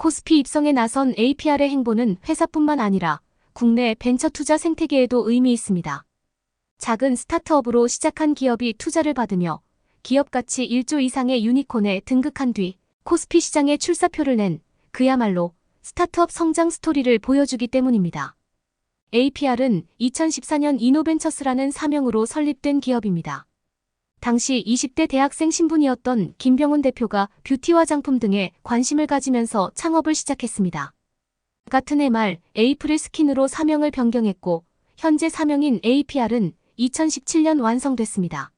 코스피 입성에 나선 APR의 행보는 회사뿐만 아니라 국내 벤처 투자 생태계에도 의미 있습니다. 작은 스타트업으로 시작한 기업이 투자를 받으며 기업 가치 1조 이상의 유니콘에 등극한 뒤 코스피 시장에 출사표를 낸 그야말로 스타트업 성장 스토리를 보여주기 때문입니다. APR은 2014년 이노벤처스라는 사명으로 설립된 기업입니다. 당시 20대 대학생 신분이었던 김병훈 대표가 뷰티 화장품 등에 관심을 가지면서 창업을 시작했습니다. 같은 해 말 에이프릴 스킨으로 사명을 변경했고 현재 사명인 APR은 2017년 완성됐습니다.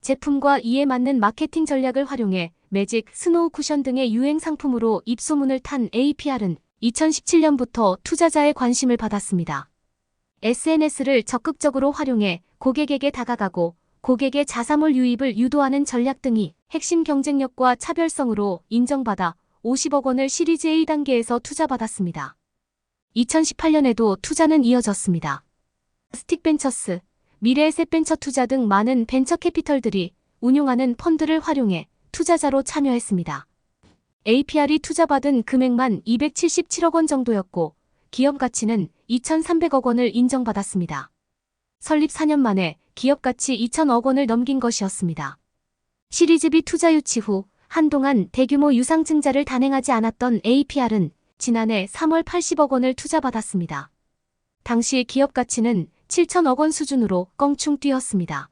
제품과 이에 맞는 마케팅 전략을 활용해 매직, 스노우 쿠션 등의 유행 상품으로 입소문을 탄 APR은 2017년부터 투자자의 관심을 받았습니다. SNS를 적극적으로 활용해 고객에게 다가가고 고객의 자사몰 유입을 유도하는 전략 등이 핵심 경쟁력과 차별성으로 인정받아 50억 원을 시리즈 A 단계에서 투자받았습니다. 2018년에도 투자는 이어졌습니다. 스틱벤처스, 미래에셋벤처 투자 등 많은 벤처 캐피털들이 운용하는 펀드를 활용해 투자자로 참여했습니다. APR이 투자받은 금액만 277억 원 정도였고 기업 가치는 2,300억 원을 인정받았습니다. 설립 4년 만에 기업 가치 2천억 원을 넘긴 것이었습니다. 시리즈 B 투자 유치 후 한동안 대규모 유상증자를 단행하지 않았던 APR은 지난해 3월 80억 원을 투자받았습니다. 당시 기업 가치는 7천억 원 수준으로 껑충 뛰었습니다.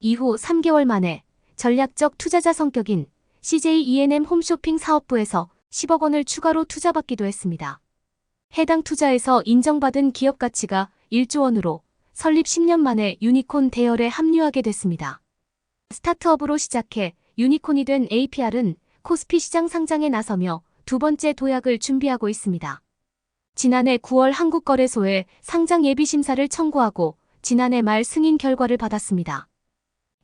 이후 3개월 만에 전략적 투자자 성격인 CJ E&M 홈쇼핑 사업부에서 10억 원을 추가로 투자받기도 했습니다. 해당 투자에서 인정받은 기업 가치가 1조 원으로 설립 10년 만에 유니콘 대열에 합류하게 됐습니다. 스타트업으로 시작해 유니콘이 된 APR은 코스피 시장 상장에 나서며 두 번째 도약을 준비하고 있습니다. 지난해 9월 한국거래소에 상장 예비 심사를 청구하고 지난해 말 승인 결과를 받았습니다.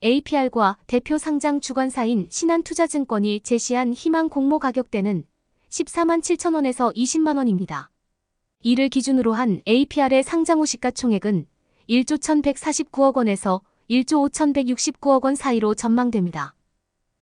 APR과 대표 상장 주관사인 신한투자증권이 제시한 희망 공모 가격대는 14만 7천 원에서 20만 원입니다. 이를 기준으로 한 APR의 상장 후 시가총액은 1조 1,149억 원에서 1조 5,169억 원 사이로 전망됩니다.